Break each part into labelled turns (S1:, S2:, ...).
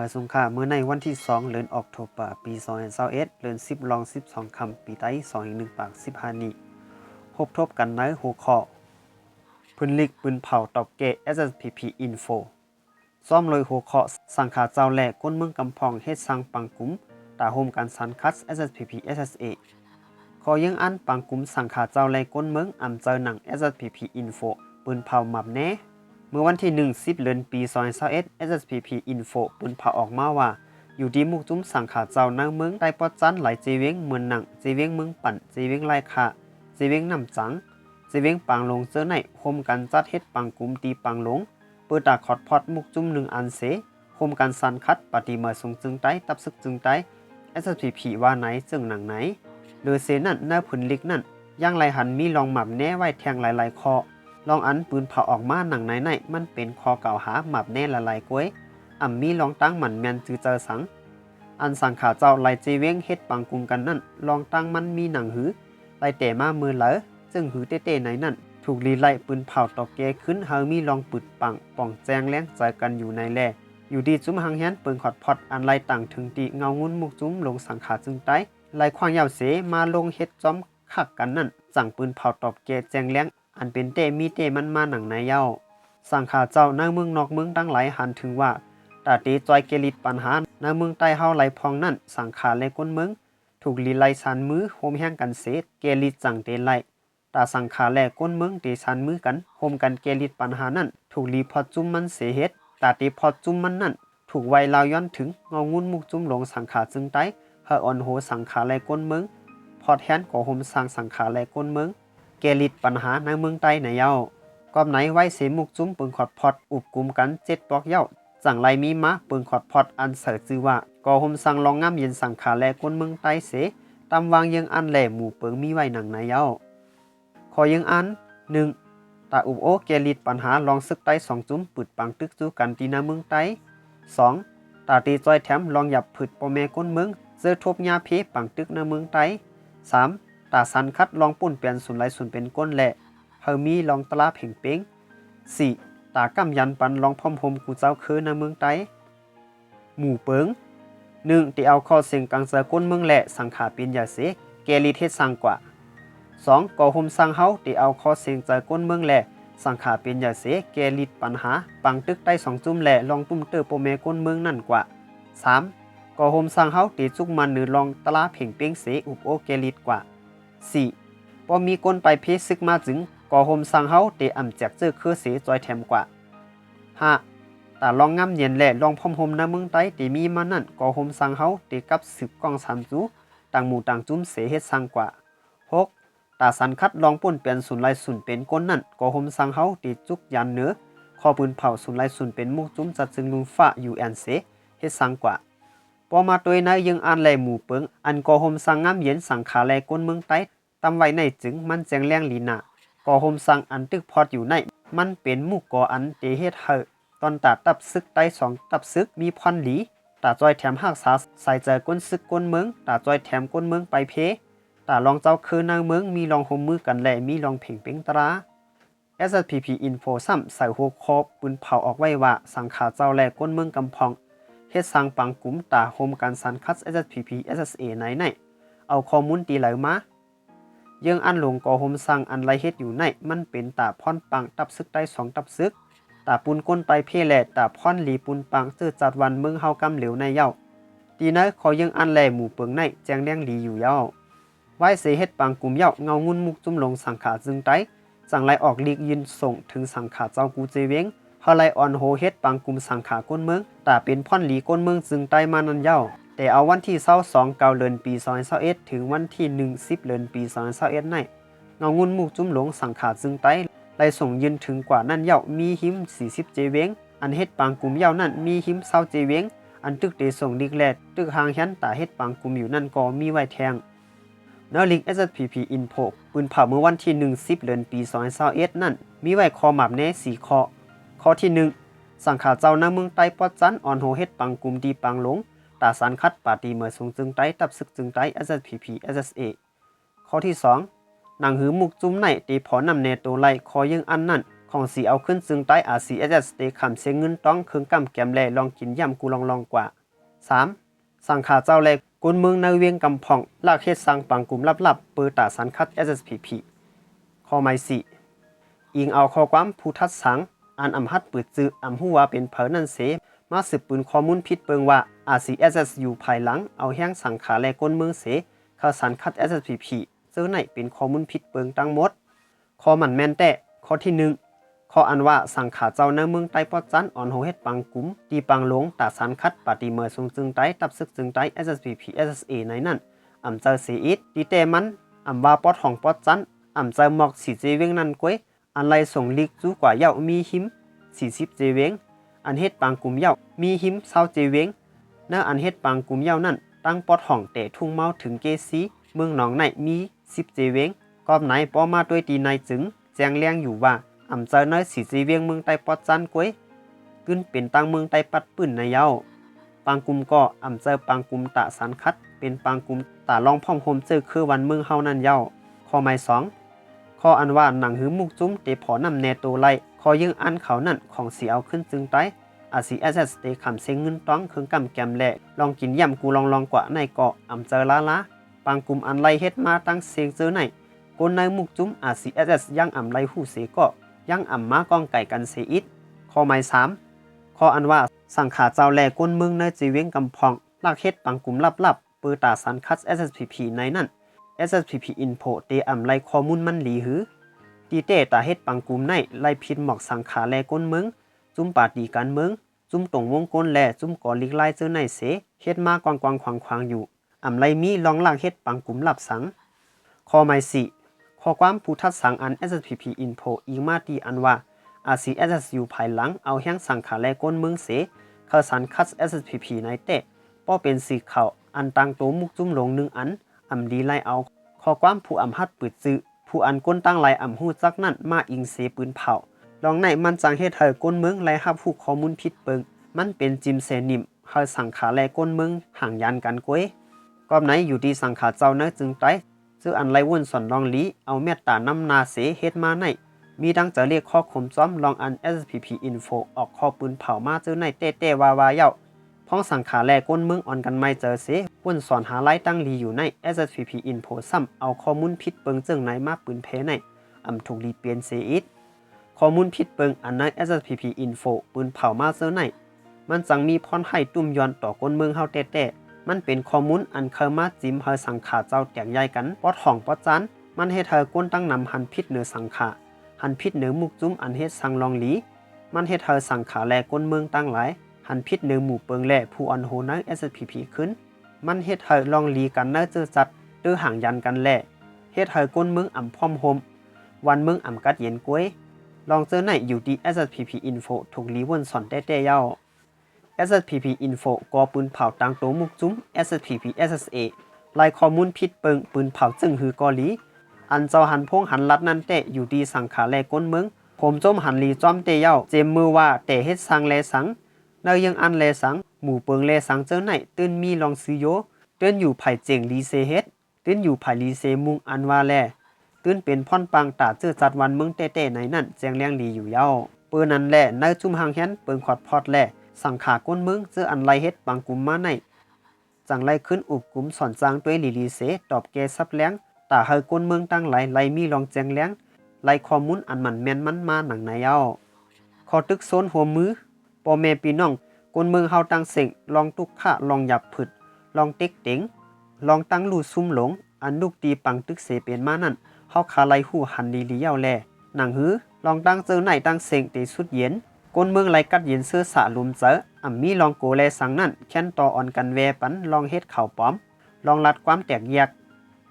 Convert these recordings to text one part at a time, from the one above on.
S1: าสงค่าเมื่อในวันที่ 2 เดือนออกโทบาปี2021เดือน10ลอง12คำปีไต้2 1ปาก15นี้พบทบกันในหัวข้อพื้นลิกปืนเผาตอบเก SSPP Info ซ่อมเลยหัวข้อสังขาเจ้าแหลกก้นเมืองกำพองเฮ็ดสังปังกุมตาโฮมการสันคัส SSPP SSA ขอยังอันปังกุมสังขาเจ้าแหลกก้นเมืองอำเจอหนัง SSPP Info ปืนเผาหมับแน่ เมื่อวันที่ 1 10เดือนปี2021 SSPP Info ปืนเผาออกมาว่า อยู่ดีมุกจุ้มสังขาเจ้านางเมืองใต้ปอจันหลายเจเวงเมืองหนังเจเวงเมืองปั่นเจเวงไล่คาเจเวงน้ำจังเจเวงปางลงเจอในโฮมกันจัดเฮ็ดปังกุมตีปังลง เปิดตาขอดพอดมุกจุ้มหนึ่งอันเสโฮมกันสันคัดปฏิเมอทรงจึงไต้ตับซึกจึงไต้ SSPP ว่าไหนจึงหนังไหนหรือเสนั่นหน้าผุนลิกนั่นย่างไรหันมีลองหมับแน่ไว้แทงหลายๆคอ ลองอันปืนเผาออกมาหนังไหนไหนมันเป็นคอเก่าหาหมับแน่ละลายกล้วยอ่ำมีลองตั้งหมันแมนจือเจอสัง อันสังขาเจ้าไลเจเว้งเฮ็ดปังกุงกันนั่น ลองตั้งมันมีหนังหือไลแต่มามือเหลอซึ่งหือเต้ๆไหนนั่น ถูกลีไล่ปืนเผาตอกแกขึ้นเฮามีลองปึดปังป่องแจงแล้งใจกันอยู่ในแลอยู่ดีจุ้มหังแฮนปืนขอดพอดอันไล่ต่างถึงตีเงางุ้นมุกจุ้มลงสังขาจึงไต้ไล่ควางยาวเสมาลงเฮ็ดจอมคักกันนั่นสั่งปืนเผาตอบแกแจงแล้ง อันเป็นเตมีเตมันมาหนังในเย้าสังขาเจ้าในเมืองนอกเมืองตั้งหลายหันถึงว่าตาตีจอยเกลิดปัญหาในเมืองใต้เฮาไหลพองนั่นสังขาและก้นเมืองถูกลีไลสันมือโฮมแห้งกันเสดเกลิดจังเตไลตาสังขาแลก้นเมืองเตีสันมือกันโฮมกันเกลิดปัญหานั่นถูกลีพอจุ้มมันเสเฮ็ดตาตีพอจุ้มมันนั่นถูกไวลาวย้อนถึงเงางุ้นมุกจุ้มลงสังขาจึงไต้เฮออ่อนโหสังขาแลก้นเมืองพอแทนก็โฮมสร้างสังขาแลก้นเมือง เกลิดปัญหาในเมืองใต้ในเย้ากอบไหนไว้เสมุกจุ้มปืนขอดพอดอุบกลุ่มกันเจ็ดปอกเย้าจังไรมีมาปืนขอดพอดอันเสิร์ชื่อว่าก่อหมสั่งลองงามเย็นสังขาแลก้นเมืองใต้เสตำวางยังอันแหล่หมู่เปิงมีไว้หนังในเย้าขอยังอันหนึ่งตาอุบโอเกลิดปัญหาลองซึกใต้สองจุ้มปึดปังตึกจู้กันตีนาเมืองใต้สองตาตีจอยแถมลองหยับผึดปอแม่ก้นเมืองเจอทบยาเพปังตึกนาเมืองใต้สาม ตาสันคัดลองปุ่นเปลี่ยนศูนไหลศูนเป็นก้นแหละเฮอมีลองตลาเพ่งเป้ง 4. ตากำยันปันลองพอมพมกูเจ้าคือในเมืองไต้หมู่เปิง 1. ตีเอาข้อเสียงกังเสือก้นเมืองแหละสังขาปีนยาเสกเกลีเทศสังกว่า 2. ก่อหุมสังเฮาตีเอาข้อเสียงใจก้นเมืองแหละสังขาเป็นยาเสเกลิดปัญหา ปังตึกใต้สองจุ่มแหละลองตุ้มเตอโปเมก้นเมืองนั่นกว่า 3. ก่อหุมสังเฮาตีจุกมันหรือลองตลาเพ่งเป้งเสอุบโอเกลิดกว่า 4. พอมีคนไปเพซึกมาถึงก่อโฮมสังเฮาเตอ่ำแจกเจอคือเสจอยแถมกว่า 5. ตาลองงามเย็นแหละลองพอมโฮมในเมืองไต้เตมีมานั่นก่อโฮมสังเฮาเตกับสืบกองสามจูต่างหมู่ต่างจุ้มเสเฮ็ดสังกว่า 6. ตาสันคัดลองป่นเปลี่ยนศูนย์ลายศูนย์เป็นก้นนั่นก่อโฮมสังเฮาเตจุกยันเนื้อข้อปืนเผาศูนย์ลายศูนย์เป็นมุกจุ้มจัดจึงลุงฟ้าอยู่แอนเสเฮ็ดสังกว่า พอมาตัวยนายยังอ่านแลหมู่เปิง อันก่อโฮมสังงามเย็นสังขาแลก้นเมืองไต้ตำไว้ในจึงมันแจงแรงลีนาก่อโฮมสังอันตึกพอดอยู่ใน มันเป็นหมู่ก่ออันเตเฮ็ดเฮอตอนตาตับซึกไต้สองตับซึกมีพรหลีตาจอยแถมหักษาใส่เจอก้นซึกก้นเมืองตาจอยแถมก้นเมืองไปเพตาลองเจ้าคือนางเมืองมีลองโฮมมือกันแหละมีลองเพ่งเป้งตรา SPP Info ซ้ำใส่หัวคอปืนเผาออกไว้ว่าสังขาเจ้าแลก้นเมืองกำพอง เฮ็ดสังปังกลุ่มตาโฮมการสันคัด SPP SSA ไหนไหนเอาข้อมูลตีไหลมายังอันหลงก่อโฮมสังอันไรเฮ็ดอยู่ในมันเป็นตาพอนปังตับซึกได้สองตับซึกตาปุนก้นไปเพแหลตาพอนหลีปุนปังซื้อจัดวันเมืองเฮากำเหลวในเย้าตีนะขอยังอันแลหมู่เปิงในแจงเลี้ยงหลีอยู่เย้าไว้เสเฮ็ดปังกลุ่มเย้าเงางุนมุกจุ่มลงสังขาจึงไตจังไรออกลีกยินส่งถึงสังขาเจ้ากูเจเวง เฮาไลออนโฮเฮ็ดปังกลุ่มสังขาก้นเมืองตาเป็นพ่อนหลีก้นเมืองจึงไตมานันเย้าแต่เอาวันที่22เกาเดือนปี2021ถึงวันที่1 10เดือนปี2021ในเงางุนมุกจุ่มหลงสังขาจึงไตไล่ส่งยืนถึงกว่านั่นเย้ามีหิม 40 เจเวงอันเฮ็ดปังกลุ่มเย้านั่นมีหิม20เจเวงอันตึกเดส่งดิกแลดตึกหางชันตาเฮ็ดปังกลุ่มอยู่นั่นก็มีไว้แทงนวลิง SPP Info ปืนเผาเมื่อวันที่1 10เดือนปี2021นั่น มีไว้คอหมับแน่4ข้อ ข้อที่ 1 สังขาเจ้าหน้าเมืองใต้ปอดจันอ่อนโฮเฮ็ดปังกลุ่มดีปังหลงตาสารคัดปาตีเมื่อสูงจึงไต้ตับซึกจึงไต้ SSPP SSA ข้อที่2หนังหือมุกจุ้มในตีพอนำเนโตไลคอยังอันนั่น ของสีเอาขึ้นซึงใต้ RCSS เตคำเสียเงินต้องเครื่องกำแกมแลลองกินย่ำกูลองลองกว่า 3. สังขาเจ้าแลกุนเมืองในเวียงกำพองลากเฮ็ดสังปังกลุ่มลับๆเปิดตาสันคัด SSPP ข้อหมายสี่อิงเอาข้อความผู้ทัดสัง อันอำหัดเปิดจื้ออำหูว่าเป็นเผอนั่นเส มาสืบปืนข้อมูลผิดเปิงว่า RCSS อยู่ภายหลัง เอาแห้งสังขาและก้นเมืองเสข้าสันคัด SSPP เจอไหนเป็นข้อมูลผิดเปิงตั้งหมดข้อมันแม่นแต่ข้อที่หนึ่งข้ออันว่าสังขาเจ้าในเมืองใต้ปอดจันอ่อนโหเฮ็ดปังกุ้มตีปังหลงตาสันคัดปฏิเมอทรงจึงใต้ตับซึกจึงใต้ SSPP SSA ในนั้นอำเจอเสียอิดตีเตมันอำว่าปอดของปอดจันอำเจอหมอกสีเจเวงนั่นก้วย อันไรส่งลิกจูกว่าเย้ามีหิม40เจเวงอันเฮ็ดปังกุมเย้ามีหิม20เจเวงเนื้ออันเฮ็ดปังกุมเย้านั่นตั้งปอดห้องแต่ทุ่งเมาถึงเกซีเมืองหนองในมี10เจเวงกอบไหนป้อมาด้วยตีในจึงแจ้งเลี้ยงอยู่ว่าอำเจอน้อยสีจีเวียงเมืองใต้ปอดจันกวยกึ้นเป็นตังเมืองใต้ปัดปื้นในเย้าปังกุมก็อำเจอปังกุมตะสันคัด เป็นปังกุมตาลองพ่อมโฮมเจอคือวันเมืองเฮานั่นเย้าข้อหมายสอง ข้ออันว่าหนังหือมุกจุ้มเตพอนำแนโตไลข้อยึงอันเขานั่นของสีเอาขึ้นจึงไตอาซีเอสเอสเตคำเซงเงินต้องเครื่องกำแกมแหละลองกินย่ำกูลองลองกว่าในเกาะอำเจอละละปังกลุ่มอันไลเฮ็ดมาตั้งเสียงเจอไหนกนในมุกจุ้ม RCSS ยังอ่ำไรหูเสก็ยังอ่ำมากองไก่กันเสียอิดข้อหมาย3ข้ออันว่าสังขาเจ้าแหลก้นเมืองในจีเวียงกำพองลากเฮ็ดปังกลุ่มลับๆเปิดตาสันคัด SSPP ในนั้น SSPP Info เตอ่ำไรข้อมูลมันหลีหือตีเตตาเฮ็ดปังกลุ่มในไล่พิดหมอกสังขาแลก้นเมืองจุ้มปาดีการเมืองจุ้มตรงวงก้นแลจุ้มก่อลิกไล่เจอในเสเฮ็ดมากวางๆขวางๆอยู่อ่ำไรมีลองลากเฮ็ดปังกลุ่มหลับสังข้อหมาย4ข้อความผู้ทัดสังอัน SSPP Info อีกมาตีอันว่า RCSS อยู่ภายหลังเอาแห้งสังขาแลก้นเมืองเสเข้าสันคัด SSPP ในเตะป้อเป็นสีเขาวอันตังโตมุกจุ้มลงหนึ่งอัน อำดีไล่เอาข้อความผู้อำฮัดปืดจื้อผู้อันก้นตั้งไลอำหู้จักนั่นมาอิงเสปืนเผาลองในมันจังเฮ็ดให้ก้นเมืองไล่ฮับผู้ข้อมูลผิดเปิง มันเป็นจิมเสนิมเฮาสังขาแลก้นเมืองห่างยันกันก้วยกอบไหนอยู่ที่สังขาเจ้านะจึงไตซื้ออันไรวุ่นสอนลองลีเอาเมตตานำนาเสเฮ็ดมาในมีดังจะเรียกข้อคมซ้อมลองอัน SPP Info ออกข้อปืนเผามาเจอในเต้เต้วาวาเย้า พ้องสังขาแลก้นเมืองอ่อนกันไม่เจอเสวุ่นสอนหาไล่ตั้งลีอยู่ใน SPP Info ซ้ำเอาข้อมูลผิดเปิงเจิงไหนมาปืนเพในอำถูกรีเปลี่ยนเสอีกข้อมูลผิดเปิงอันใน SPP Info ปืนเผามาเจอในมันจังมีพรให้ตุ้มย้อนต่อก้นเมืองเฮาเต้เต้มันเป็นข้อมูลอันเคยมาจิ้มเฮาสังขาเจ้าแตกใหญ่กันปอดห้องปอดจันมันเฮ็ดเฮาก้นตั้งนำหันพิษเหนือสังขาหันพิษเหนือมุกจุ้มอันเฮ็ดสังลองหลี มันเฮ็ดเฮาสังขาแลก้นเมืองตั้งหลาย หันพิษหนือหมู่เปิงแหล่ผู้อันโหนัง SPP ขึ้น มันเฮ็ดเฮาลองหลีกันเนื้อเจอจัดเด้อห่างยันกันแหล่เฮ็ดเฮาก้นเมืองอ่ำพร้อมโฮมวันเมืองอ่ำกัดเย็นกล้วยลองเจอในอยู่ดี SPP Info ถูกลีวนสอนแต้ๆเย้า SSPP Info กอปืนเผาตังโตมุกจุ้ม SSPP SSA ลายข้อมูลผิดเปิงปืนเผาจึงหือกอลี อันเจ้าหันพงหันลัดนั่นเตะอยู่ดีสังขาแลก้นเมืองผมจมหันลีจอมเตเย้าเจมมือว่าเตะเฮ็ดสังแลสัง เนยยังอันแลสัง หมู่เปิงแลสังเจ้าไหนตื้นมีลองซื้อโยตื้นอยู่ไผ่เจงลีเซเฮ็ดตื้นอยู่ไผ่ลีเซมุงอันว่าแลตื้นเป็นพ่อนปังตาเจอจัดวันเมืองเตะๆในนั่นแจงเลี้ยงลีอยู่เย้าเปิ้นนั้นแหละในจุ่มหางแฮนเปิงขอดพอดแลสังขาก้นเมืองเจออันไรเฮ็ดบางกลุ่มมาในจังไรขึ้นอุบกลุ่มสอนจางตัวลีลีเสตอบแกซับแล้งตาเฮอก้นเมืองตั้งหลายไรมีลองแจงแล้งไรข้อมูลอันมันแม่นมันมาหนังในเอาขอตึกโซนหัวมือ ปอแม่พี่น้องก้นเมืองเฮาตั้งเสงลองตุกขะลองหยับผึดลองเต็กเต็งลองตั้งลู่ซุ่มหลง อันลูกตีปังตึกเสเป็นมานั่นเฮาคาไลหู้หันลีลีเย้าแลหนังหือลองตั้งเจอไหนตั้งเสงตีสุดเย็นก้นเมืองไรกัดเย็นเสื้อสะลุมเจออ่ำมีลองโกแลสังนั่นแค้นต่ออ่อนกันแวปันลองเฮ็ดข่าวปลอม ลองรัดความแตกแยก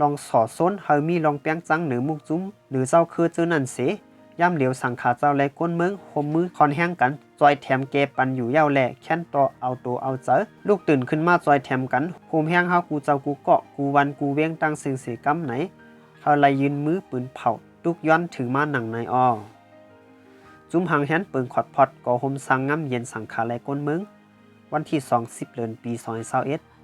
S1: ลองสอดซ้นเฮามีลองแป้งจังหนือมุกจุ้มหรือเจ้าคือเจ้านั่นเส ย่ำเหลียวสังขาเจ้าและก้นเมืองหมมือคอนแห้งกันจอยแถมเกปันอยู่เย้าแหล่แค้นต่อเอาตัวเอาเจอลูกตื่นขึ้นมาจอยแถมกันโฮมแห้งเฮากูเจ้ากูเกาะกูวันกูเว้งตั้งเสียงเสียกำไหนเฮาไลยืนมือปืนเผาตุกย้อนถึงมาหนังในอ้อจุ้มหางแฮนเปิงขอดพอดก่อหมสังงำเย็นสังขาและก้นเมืองวันที่20เดือนปี2021